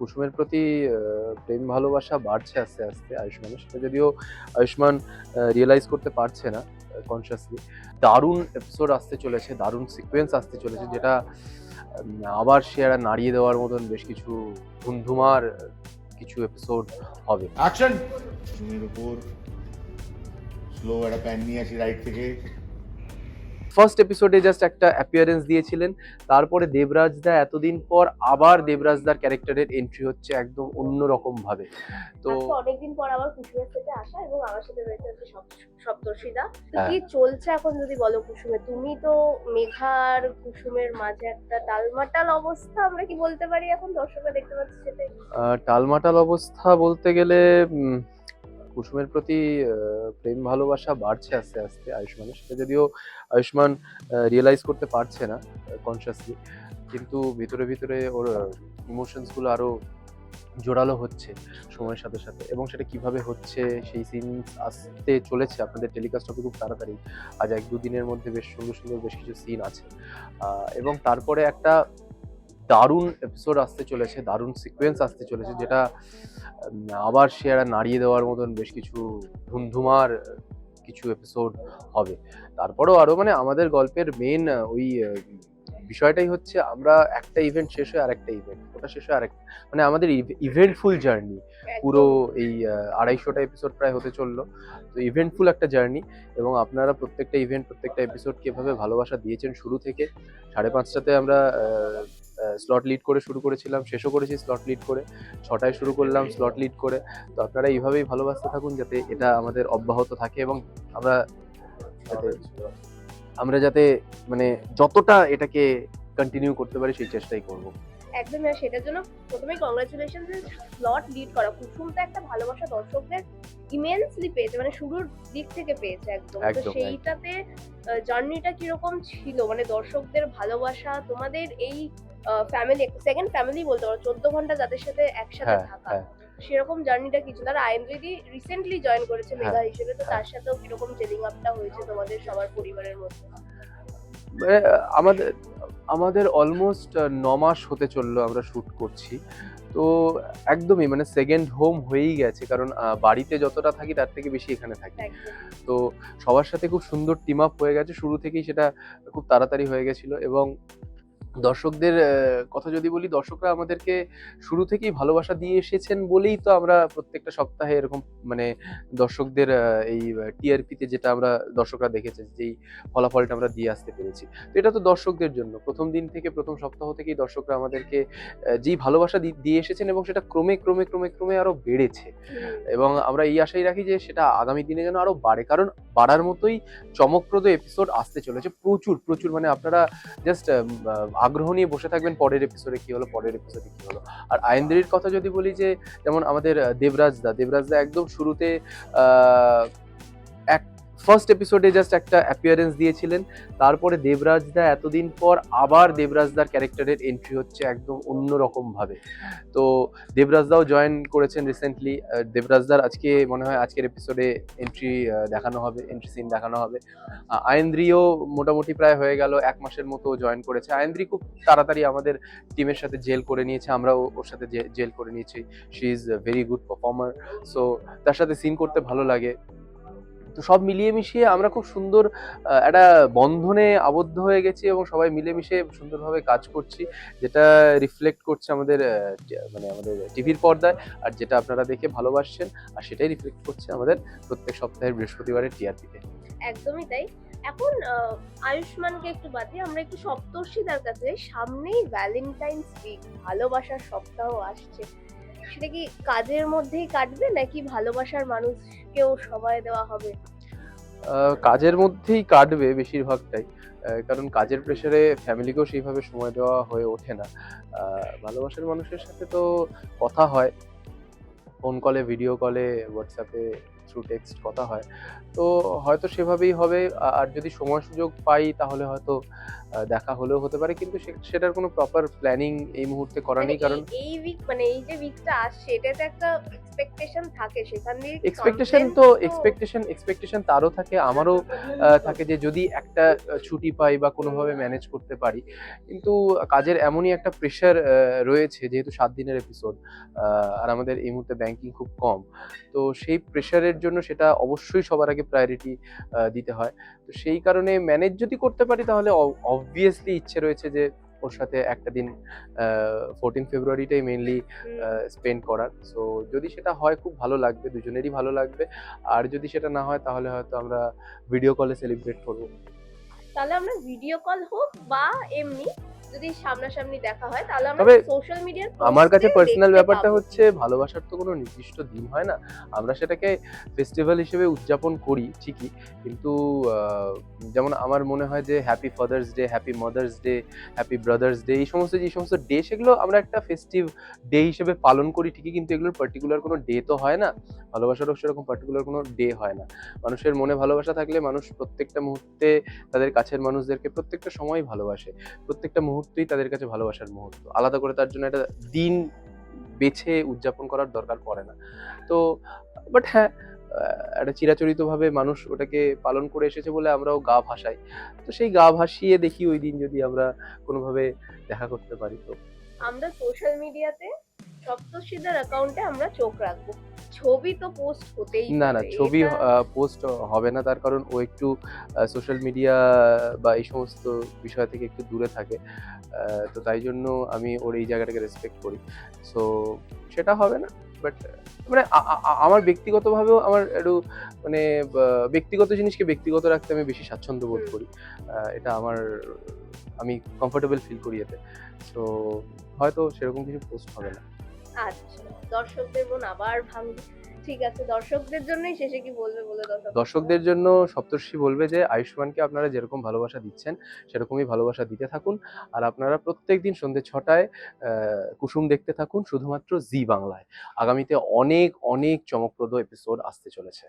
কুসুমের প্রতি প্রেম, ভালোবাসা বাড়ছে আস্তে আস্তে আয়ুষ্মানের সেটা যদিও আয়ুষ্মান রিয়েলাইজ করতে পারছে না কনসিয়াসলি দারুণ এপিসোড আসতে চলেছে, দারুণ সিকোয়েন্স আসতে চলেছে, যেটা আবার সে একটা নাড়িয়ে দেওয়ার মতন বেশ কিছু ধুমধুমার কিছু এপিসোড হবে। অ্যাকশন উপর স্লো একটা প্যান নিয়ে আসি রাইট থেকে। ফার্স্ট এপিসোডে জাস্ট একটা অ্যাপিয়ারেন্স দিয়েছিলেন। তারপরে দেবরাজ দা এতদিন পর আবার দেবরাজ দার ক্যারেক্টারের এন্ট্রি হচ্ছে একদম অন্যরকম ভাবে। তো আজকে অনেকদিন পর আবার কুসুমের সেটে আসা এবং আমার সাথে রয়েছে সপ্তর্ষিদা। তো হ্যাঁ। কি চলছে এখন যদি বলো কুসুমে? তুমি তো মেঘার কুসুমের মাঝে একটা টালমাটাল অবস্থা আমরা কি বলতে পারি এখন? দর্শকরা দেখতে পাচ্ছে সেটাই। টালমাটাল অবস্থা বলতে গেলে কুসুমের প্রতি প্রেম, ভালোবাসা বাড়ছে আস্তে আস্তে আয়ুষ্মানের সেটা যদিও আয়ুষ্মান রিয়েলাইজ করতে পারছে না কনসিয়াসলি কিন্তু ভিতরে ভিতরে ওর ইমোশনস আরও জোরালো হচ্ছে সময়ের সাথে সাথে। এবং সেটা কীভাবে হচ্ছে, সেই সিন আসতে চলেছে আপনাদের টেলিকাস্ট হবে খুব তাড়াতাড়ি। আজ এক দুদিনের মধ্যে বেশ সুন্দর সুন্দর বেশ কিছু সিন আছে। এবং তারপরে একটা দারুণ এপিসোড আসতে চলেছে দারুণ সিকোয়েন্স আসতে চলেছে যেটা আবার সে একটা নাড়িয়ে দেওয়ার মতন বেশ কিছু ধুমধুমার কিছু এপিসোড হবে। তারপরেও আরও মানে আমাদের গল্পের মেন ওই বিষয়টাই হচ্ছে আমরা একটা ইভেন্ট শেষ হয় আরেকটা ইভেন্ট ওটা শেষ হয় আরেকটা মানে আমাদের ইভেন্টফুল জার্নি পুরো এই আড়াইশোটা এপিসোড প্রায় হতে চলল। তো ইভেন্টফুল একটা জার্নি এবং আপনারা প্রত্যেকটা ইভেন্ট প্রত্যেকটা এপিসোড কীভাবে ভালোবাসা দিয়েছেন শুরু থেকে। সাড়ে পাঁচটাতে আমরা স্লট লিড করে শুরু করেছিলাম শেষও করেছি স্লট লিড করে ছটায় শুরু করলাম স্লট লিড করে। তো আপনারা এইভাবেই ভালোবাসতে থাকুন যাতে এটা আমাদের অব্যাহত থাকে এবং আমরা আমরা যাতে মানে যতটা এটাকে কন্টিনিউ করতে পারি সেই চেষ্টাই করব। একদমই আর সেটার জন্য প্রথমেই কংগ্রাচুলেশন স্লট লিড করা। কুসুম তো একটা ভালোবাসা দর্শকদের ইমেন্সলি পেয়েছে মানে শুরুর দিক থেকে পেয়েছে একদম। তো সেইটাতে জার্নিটা কীরকম ছিল? মানে দর্শকদের ভালোবাসা তোমাদের এই ফ্যামিলি সেকেন্ড ফ্যামিলি বলতে পারো চোদ্দ ঘণ্টা যাদের সাথে একসাথে হ্যাঁ থাকা। হ্যাঁ। সেরকম জার্নিটা কিছু। তারা আইএমডিডি রিসেন্টলি জয়েন করেছে হ্যাঁ, মেগা হিসেবে তো হ্যাঁ। তার সাথেও কীরকম জেলিং আপটা হয়েছে তোমাদের সবার পরিবারের মধ্যে। মানে আমাদের আমাদের অলমোস্ট ন মাস হতে চলল আমরা শুট করছি। তো একদমই মানে সেকেন্ড হোম হয়েই গেছে কারণ বাড়িতে যতটা থাকি তার থেকে বেশি এখানে থাকি। তো সবার সাথে খুব সুন্দর টিম আপ হয়ে গেছে। শুরু থেকেই সেটা খুব তাড়াতাড়ি হয়ে গেছিল এবং দর্শকদের কথা যদি বলি দর্শকরা আমাদেরকে শুরু থেকেই ভালোবাসা দিয়ে এসেছেন বলেই তো আমরা প্রত্যেকটা সপ্তাহে এরকম মানে দর্শকদের এই টিআরপিতে যেটা আমরা দর্শকরা দেখেছে যেই ফলাফলটা আমরা দিয়ে আসতে পেরেছি। তো এটা তো দর্শকদের জন্য। প্রথম দিন থেকে প্রথম সপ্তাহ থেকেই দর্শকরা আমাদেরকে যেই ভালোবাসা দি- দিয়ে এসেছেন এবং সেটা ক্রমে ক্রমে ক্রমে ক্রমে আরও বেড়েছে। এবং আমরা এই আশাই রাখি যে সেটা আগামী দিনে যেন আরও বাড়ে। কারণ বাড়ার মতোই চমকপ্রদ এপিসোড আসতে চলেছে। প্রচুর প্রচুর মানে আপনারা জাস্ট আগ্রহ নিয়ে বসে থাকবেন পরের এপিসোডে কি হলো, পরের এপিসোডে কি হলো। আর আইন্দ্রির কথা যদি বলি যে, যেমন আমাদের দেবরাজদা দেবরাজদা একদম শুরুতে এক ফার্স্ট এপিসোডে জাস্ট একটা অ্যাপিয়ারেন্স দিয়েছিলেন। তারপরে দেবরাজ দা এতদিন পর আবার দেবরাজ দার ক্যারেক্টারের এন্ট্রি হচ্ছে একদম অন্যরকমভাবে। তো দেবরাজ দাও জয়েন করেছেন রিসেন্টলি দেবরাজ দার আজকে মনে হয় আজকের এপিসোডে এন্ট্রি দেখানো হবে এন্ট্রি সিন দেখানো হবে। আয়েন্দ্রিও মোটামুটি প্রায় হয়ে গেল, এক মাসের মতো জয়েন করেছে। আয়েন্দ্রি খুব তাড়াতাড়ি আমাদের টিমের সাথে জেল করে নিয়েছে, আমরাও ওর সাথে জেল করে নিয়েছি। She is very good performer so তার সাথে সিন করতে ভালো লাগে। তো সব মিলিয়ে মিশিয়ে আমরা খুব সুন্দর একটা বন্ধনে আবদ্ধ হয়ে গেছি এবং সবাই মিলেমিশে সুন্দরভাবে কাজ করছি, যেটা রিফ্লেক্ট করছে আমাদের মানে আমাদের টিভির পর্দায় আর যেটা আপনারা দেখে ভালোবাসছেন আর সেটাই রিফ্লেক্ট করছে আমাদের প্রত্যেক সপ্তাহের বৃহস্পতিবারের টিআরপিতে একদমই তাই। এখন আয়ুষ্মানকে একটু বাদ আমরা একটু সপ্তর্ষি সপ্তর্ষিদার কাছে, সামনেই ভ্যালেন্টাইন্স উইক ভালোবাসার সপ্তাহ আসছে। সেটা কি কাজের মধ্যেই কাটবে নাকি ভালোবাসার মানুষকেও সময় দেওয়া হবে? কাজের মধ্যেই কাটবে বেশিরভাগটাই। কারণ কাজের প্রেশারে ফ্যামিলিকেও সেইভাবে সময় দেওয়া হয়ে ওঠে না। ভালোবাসার মানুষের সাথে তো কথা হয়। ফোন কলে ভিডিও কলে হোয়াটসঅ্যাপে থ্রু টেক্সট কথা হয়। তো হয়তো সেভাবেই হবে। আর যদি সময় সুযোগ পাই তাহলে হয়তো দেখা হলেও হতে পারে। কিন্তু সেটার কোনো প্রপার প্ল্যানিং এই মুহূর্তে করা নেই মানে কারণ এই- এই উইক মানে এই যে উইকটা আসছে এটাতে একটা এক্সপেকটেশন থাকে। সেখান দিয়ে এক্সপেকটেশন তো এক্সপেকটেশন এক্সপেকটেশন তারও থাকে আমারও থাকে যে যদি একটা ছুটি পাই বা কোনোভাবে ম্যানেজ করতে পারি। কিন্তু কাজের এমনই একটা প্রেশার রয়েছে যেহেতু সাত দিনের এপিসোড আর আমাদের এই মুহূর্তে ব্যাংকিং খুব কম। তো সেই প্রেশারের জন্য সেটা অবশ্যই সবার আগে প্রায়োরিটি দিতে হয়। তো সেই কারণে ম্যানেজ যদি করতে পারি তাহলে অবভিয়াসলি ইচ্ছে রয়েছে যে ওর সাথে একটা দিন ফোরটিন ফেব্রুয়ারিটাই মেনলি স্পেন্ড করার। সো যদি সেটা হয় খুব ভালো লাগবে দুজনেরই ভালো লাগবে। আর যদি সেটা না হয় তাহলে হয়তো আমরা ভিডিও কলে সেলিব্রেট করব। তাহলে আমরা ভিডিও কল হোক বা এমনি যদি সামনাসামনি দেখা হয় তাহলে আমরা সোশ্যাল মিডিয়ার আমার কাছে পার্সোনাল ব্যাপারটা হচ্ছে ভালোবাসার তো কোনো নির্দিষ্ট দিন হয় না। আমরা সেটাকে ফেস্টিভ্যাল হিসেবে উদযাপন করি ঠিকই। কিন্তু যেমন আমার মনে হয় যে happy father's day happy mother's day happy brother's day এই সমস্ত যে সমস্ত ডে সেগুলো আমরা একটা ফেস্টিভ ডে হিসেবে পালন করি ঠিকই। কিন্তু এগুলোর পার্টিকুলার কোনো ডে তো হয় না। ভালোবাসারও সেরকম পার্টিকুলার কোনো ডে হয় না। মানুষের মনে ভালোবাসা থাকলে মানুষ প্রত্যেকটা মুহূর্তে তাদের কাছের মানুষদেরকে প্রত্যেকটা সময় ভালোবাসে। প্রত্যেকটা মুহূর্তেই তাদের কাছে ভালোবাসার মুহূর্ত। আলাদা করে তার জন্য একটা দিন বেছে উদযাপন করার দরকার পড়ে না। তো বাট হ্যাঁ একটা চিরাচরিতভাবে মানুষ ওটাকে পালন করে এসেছে বলে আমরাও গা ভাসাই। তো সেই গা ভাসিয়ে দেখি ওই দিন যদি আমরা কোনোভাবে দেখা করতে পারি তো। আমরা সোশ্যাল মিডিয়াতে সপ্তর্ষিদার অ্যাকাউন্টে আমরা চোখ রাখব। ছবি তো পোস্ট হতেই না না ছবি পোস্ট হবে না তার কারণ ও একটু সোশ্যাল মিডিয়া বা এই সমস্ত বিষয় থেকে একটু দূরে থাকে। তো তাই জন্য আমি ওর এই জায়গাটাকে রেসপেক্ট করি। সো সেটা হবে না বাট মানে আমার ব্যক্তিগতভাবেও আমার একটু মানে ব্যক্তিগত জিনিসকে ব্যক্তিগত রাখতে আমি বেশি স্বাচ্ছন্দ্য বোধ করি। এটা আমার আমি কমফোর্টেবল ফিল করি এতে। তো হয়তো সেরকম কিছু পোস্ট হবে না। আচ্ছা দর্শকদের আবার ভাঙবে। ঠিক আছে, দর্শকদের জন্যই শেষে কি বলবে বলে দর্শক? দর্শকদের জন্য সপ্তর্ষি বলবে যে, আয়ুষ্মানকে আপনারা যেরকম ভালোবাসা দিচ্ছেন, সেরকমই ভালোবাসা দিতে থাকুন। আর আপনারা প্রত্যেক দিন সন্ধ্যে ছটায় কুসুম দেখতে থাকুন, শুধুমাত্র জি বাংলায়। আগামীতে অনেক অনেক চমকপ্রদ এপিসোড আসতে চলেছে।